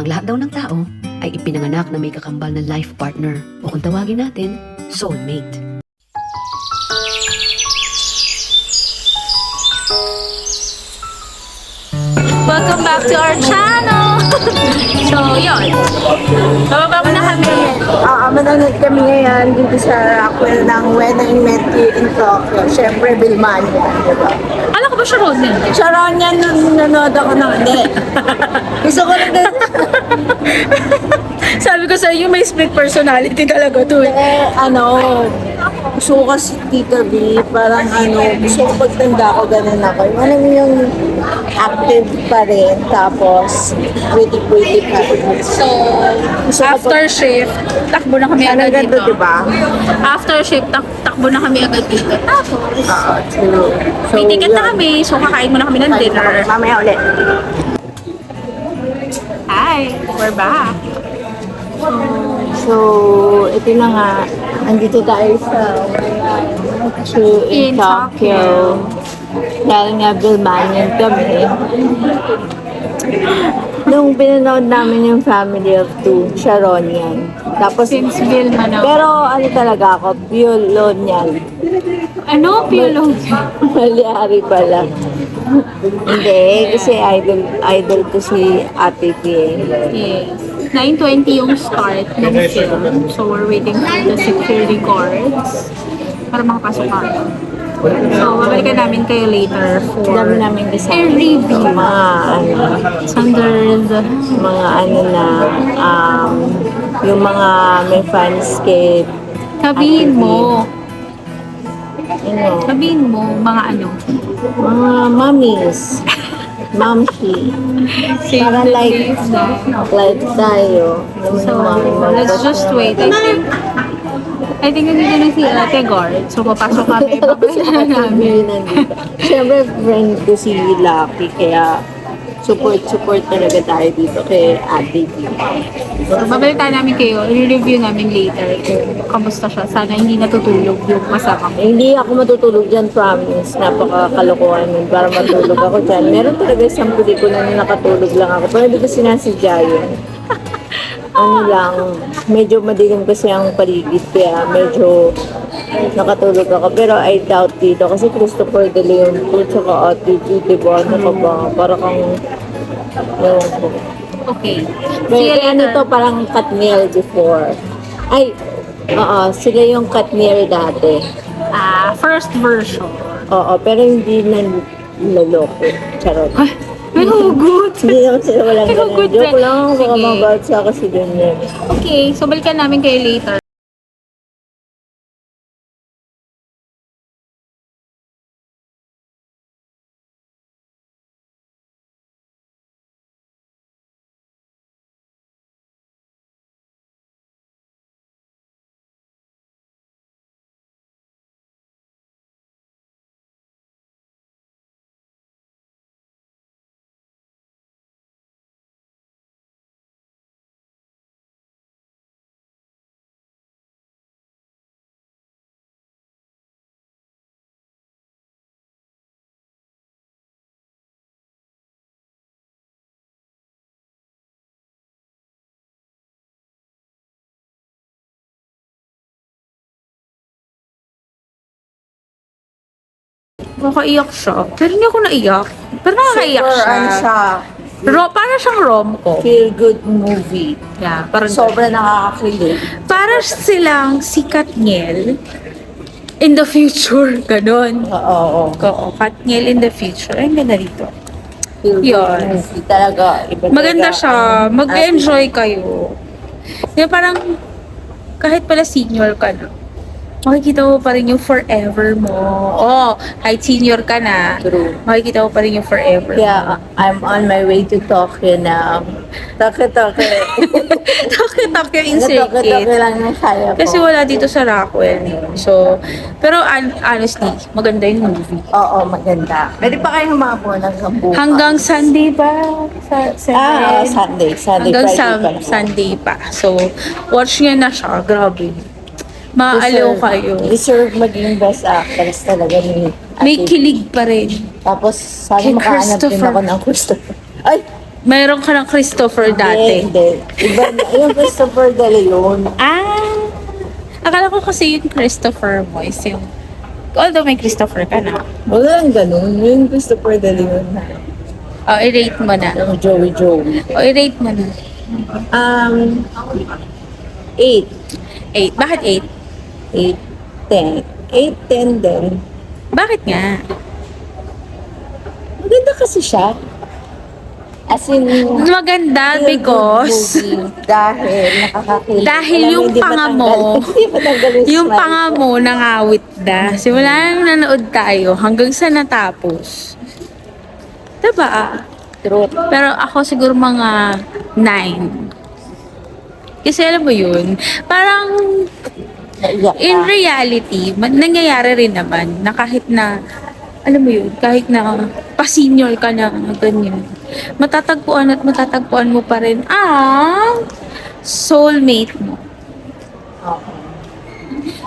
ang lahat daw ng tao ay ipinanganak na may kakambal na life partner o kung tawagin natin, soulmate. Welcome back to our channel! so, yun. Bababa mo na kami. Oo, manonood kami ngayon dito sa Rockwell ng When I Met You in Tokyo. Siyempre, Bilmania, di ba? Alam ko ba siya Rosen? Sharon yan nung nanonood ako ng hindi. Gusto ko rin. Sabi ko sa iyo, may split personality talaga to. eh. Eh, ano, gusto ko kasi Tita B, parang ano, gusto ko pagtanda ko, ganun ako. Yung alam mo yung active pa rin, tapos pretty-pretty pa rin. So, Gusto ko after shift, takbo na kami agad ganito, dito. di ba? After shift, tak takbo na kami agad dito. Tapos, Oo, true. may ticket na yun. kami, so kakain muna kami ng Kain na dinner. Mamaya ulit. Hi, we're back. So, ito na nga. Andito tayo sa to in, In Tokyo. Dahil nga Bilmanian kami. Nung pinanood namin yung Family of Two, Sharon yan. Tapos, Since Vilma na. pero ano talaga ako, Violon yan. Ano, Piolo? Malyari pala. Hindi, kasi idol, idol ko si Ate Pie. Yes. 9.20 yung start ng film. So, we're waiting for the security guards para makapasok kami. So, babalikan namin kayo later for Dami namin a review. Mga ano, under the... mga ano na, um, yung mga may fans kay, Sabihin mo. ano, Sabihin mo, mga ano. mga mommies, momshi. Save Para the like, dates na. like tayo. So, let's just wait. I think, I think nandito na si Ate Guard. So, papasok kami. Babalikan na namin. Siyempre, friend ko si Lucky, kaya support-support talaga tayo dito kay Ate G. So, babalikan namin kayo. I-review namin later kung kamusta siya. Sana hindi natutulog yung masama. Eh, Hindi ako matutulog dyan, promise. Napakakalokohan nun para matulog ako dyan. Meron talaga isang pelikula na nakatulog lang ako. Pero hindi ko sinasadya yun. Ano lang, medyo madilim kasi ang paligid kaya medyo nakatulog ako. Pero I doubt dito kasi Christopher De Leon po tsaka Ate G, diba? Ano ka ba? Para kang... Ewan ko. Okay. You may ano to parang Katniel before. Ay, oo, sila yung Katniel dati. Ah, first version. Oo, pero hindi na naloko. Charot. Ay, pero good. Hindi naman sila walang ganun. Joke lang, baka Sige. mabawat sa kasi ganyan. Okay, so balikan namin kayo later. Nakaiyak siya. Pero hindi ako naiyak. Pero nakakaiyak Super, siya. ano siya, Ro, para siyang rom-com. feel good movie. Yeah, parang Sobra nakakakilig. Para silang si Katniel in the future. Ganon. Oo, oo. Oo, Katniel in the future. Ay, ang ganda dito. Feel good Yun. movie. Talaga. Iba Maganda talaga siya. ang- Mag-enjoy kayo. Ba parang kahit pala senior ka na, makikita mo pa rin yung forever mo. Oh, kahit senior ka na, True. makikita mo pa rin yung forever mo. Kaya uh, I'm on my way to Tokyo now. Tokyo, Tokyo. Tokyo, Tokyo circuit. lang yung kaya ko. Kasi wala dito sa Rockwell. So, pero honestly, maganda yung movie. Oo, maganda. Pwede pa kayo humabon hanggang bukas. Hanggang Sunday ba? Sa, sa Ah, Sunday. Sunday, Hanggang Friday sa, pala. Sunday pa. So, watch nyo na siya. Grabe. Maaliw Deserve- kayo. Deserve maging best actress talaga ni May kilig pa rin. Tapos, sana Kay makahanap din Christopher. ako ng Christopher. Ay! Mayroon ka ng Christopher dati. Hindi, hindi. Iba na. Yung Christopher De Leon. Ah! Akala ko kasi yung Christopher mo is yung... Although may Christopher ka na. Wala ang ganun. Yung Christopher De Leon na. O, i-rate mo na. Yung Joey Joey. O, i-rate mo na. Um, 8. 8. Bakit 8? 8, 10. 8, 10 din. Bakit nga? Maganda kasi siya. As in, Maganda because movie. Dahil nakakakilig. Dahil Alam yung hindi panga matanggal- mo, Hindi matanggal yung smile panga mo nangawit na. Simula nang nanood tayo hanggang sa natapos. Diba? Truth. Pero ako siguro mga 9. Kasi alam mo yun, parang. In reality, man, nangyayari rin naman na kahit na, alam mo yun, kahit na pa-senior ka na, ganyan, matatagpuan at matatagpuan mo pa rin ang soulmate mo.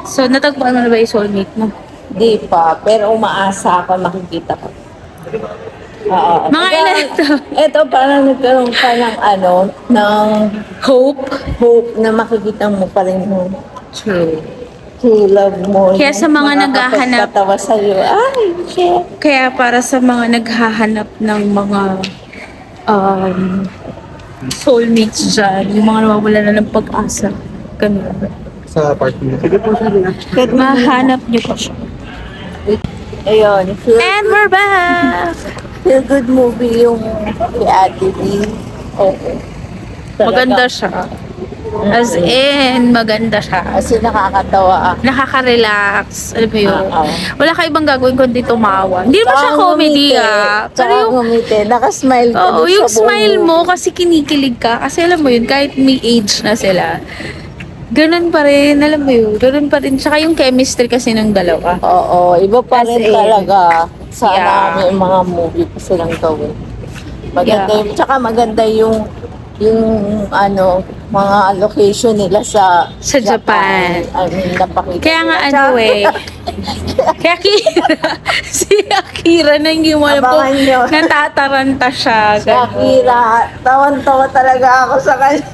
So, natagpuan mo na ba yung soulmate mo? Di pa, pero umaasa ako makikita ko. Oo. Mga Ikaw, ilan to? Ito parang nagkaroon ka ng ano, ng Hope? hope na makikita mo pa rin yung True. true love mo. Kaya sa mga naghahanap- makakapagpatawa sa'yo, ay, shit. Kaya para sa mga naghahanap ng mga um, soulmates dyan, yung mga nawawala na ng pag-asa, ganun. sa apartment. Sige po, sige. Mahanap niyo pa siya. Ayun, feel, And we're back! feel good movie yung kay Ate B. Oo. Maganda siya. As in, maganda siya. Kasi nakakatawa ah. Nakaka-relax. Alam mo yun? Oo. Wala ka ibang gagawin kundi tumawa. Hindi naman siya Tsaka comedy ngumiti. ah. Pero yung ngumiti. Nakasmile ka Oo, sa yung buong smile mo kasi kinikilig ka. Kasi alam mo yun, kahit may age na sila, ganun pa rin, alam mo yun, ganun pa rin. Tsaka yung chemistry kasi ng dalawa. Oo, iba pa As rin in, talaga. Sana yeah. may mga movie pa silang gawin. Maganda Yeah. yung, tsaka maganda yung, yung ano, mga location nila sa Sa Japan. I mean, napakita Kaya nga nila. ano eh, kaya Akira, si Akira na hindi mo alam Abangan nyo. natataranta siya. Si ganun. Akira, tawan-tawa talaga ako sa kanya.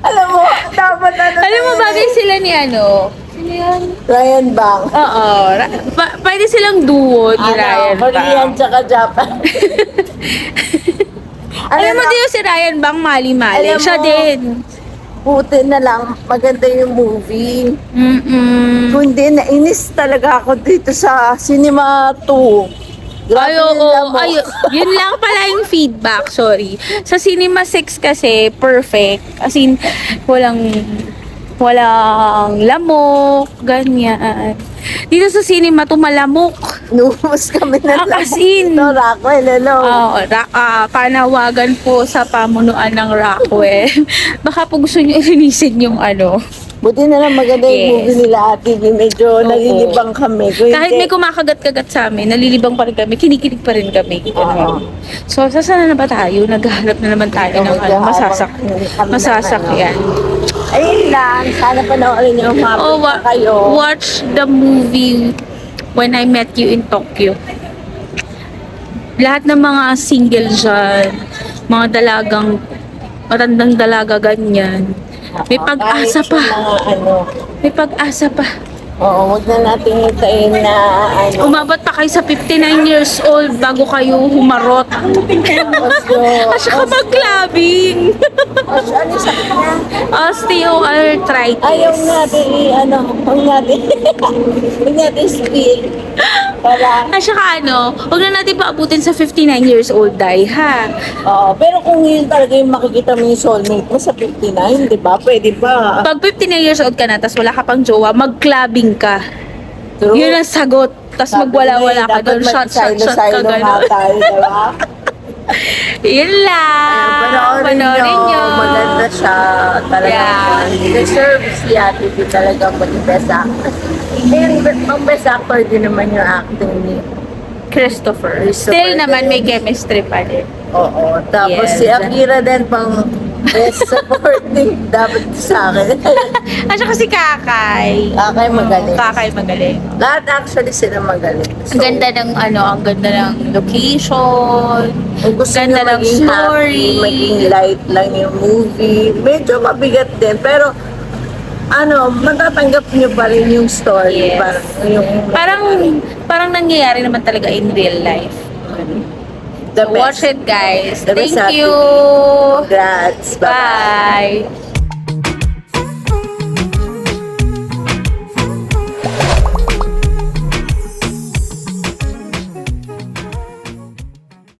Alam mo, dapat ano Alam mo, tayo bagay sila ni ano? Sino yan? Ryan Bang. Oo. Ra- pa- pwede silang duo ni Ryan Ano, Korean Bang. tsaka Japan. Alam mo, di ba si Ryan Bang mali-mali? Alam Siya mo, din. Buti na lang, maganda yung movie. Mm-mm. Kundi nainis talaga ako dito sa Cinema 2. Grabe Ay, yung oo. lamok. Ay, yun lang pala yung feedback. Sorry. Sa Cinema 6 kasi, perfect. As in, walang, walang lamok, ganyan. Dito sa cinema, tumalamok. Nuhos kami na Ah, as in. Ito, Rockwell, hello. Oo, ra- ah, panawagan po sa pamunuan ng Rockwell. Baka po gusto nyo ilinisin yung ano. Buti na lang maganda yung Yes. movie nila ate. Medyo nalilibang kami. Kung Kahit hindi- may kumakagat-kagat sa amin, nalilibang pa rin kami, kinikilig pa rin kami. Oo. So, saan na ba tayo? Naghahanap na naman tayo ng ano, masasak masasakyan. Ayun lang. Sana panoorin niyo. Umabot Oh, wa- kayo. watch the movie When I Met You in Tokyo. Lahat ng mga single dyan, mga dalagang, matandang dalaga ganyan. May pag-asa pa. ano. May pag-asa pa. Oo, wag na natin hintayin na ano. Umabot pa kayo sa 59 years old bago kayo humarot. At saka mag-clubbing. Oslo, ano sa kanya? Osteoarthritis. Ayaw natin i- ano, huwag natin, huwag natin spill. Para, At saka ano, huwag na natin paabutin sa 59 years old, Day, ha? oo. pero kung yun talaga yung makikita mo yung soulmate mo sa 59, di ba? Pwede ba? Pag 59 years old ka na, tapos wala ka pang jowa, mag-clubbing ka. True. Yun ang sagot. Tapos magwala-wala ka doon. Shot, shot, shot ka gano'n. tayo, di ba? Yun lang. Panoorin Panoorin nyo. Maganda siya. Talaga. Yeah. Deserve si Ate P talaga maging best actor. And ang best actor din naman yung acting ni Christopher. Christopher Still naman may chemistry pa din. Oo. Tapos Yes. si Akira din pang Yes, supportive dapat sa akin. At saka si Kakay. Kakay magaling. Kakay magaling. Lahat actually sila magaling. Ang ganda ng ano, ang ganda ng location. Kung gusto Ganda nyo ng maging story. happy, maging light lang yung movie, medyo mabigat din. Pero, ano, matatanggap nyo pa rin yung story. Yes. Parang, yung, Parang parang nangyayari naman talaga in real life. The best. Watch it guys. The Thank you. Congrats. Bye-bye. Bye.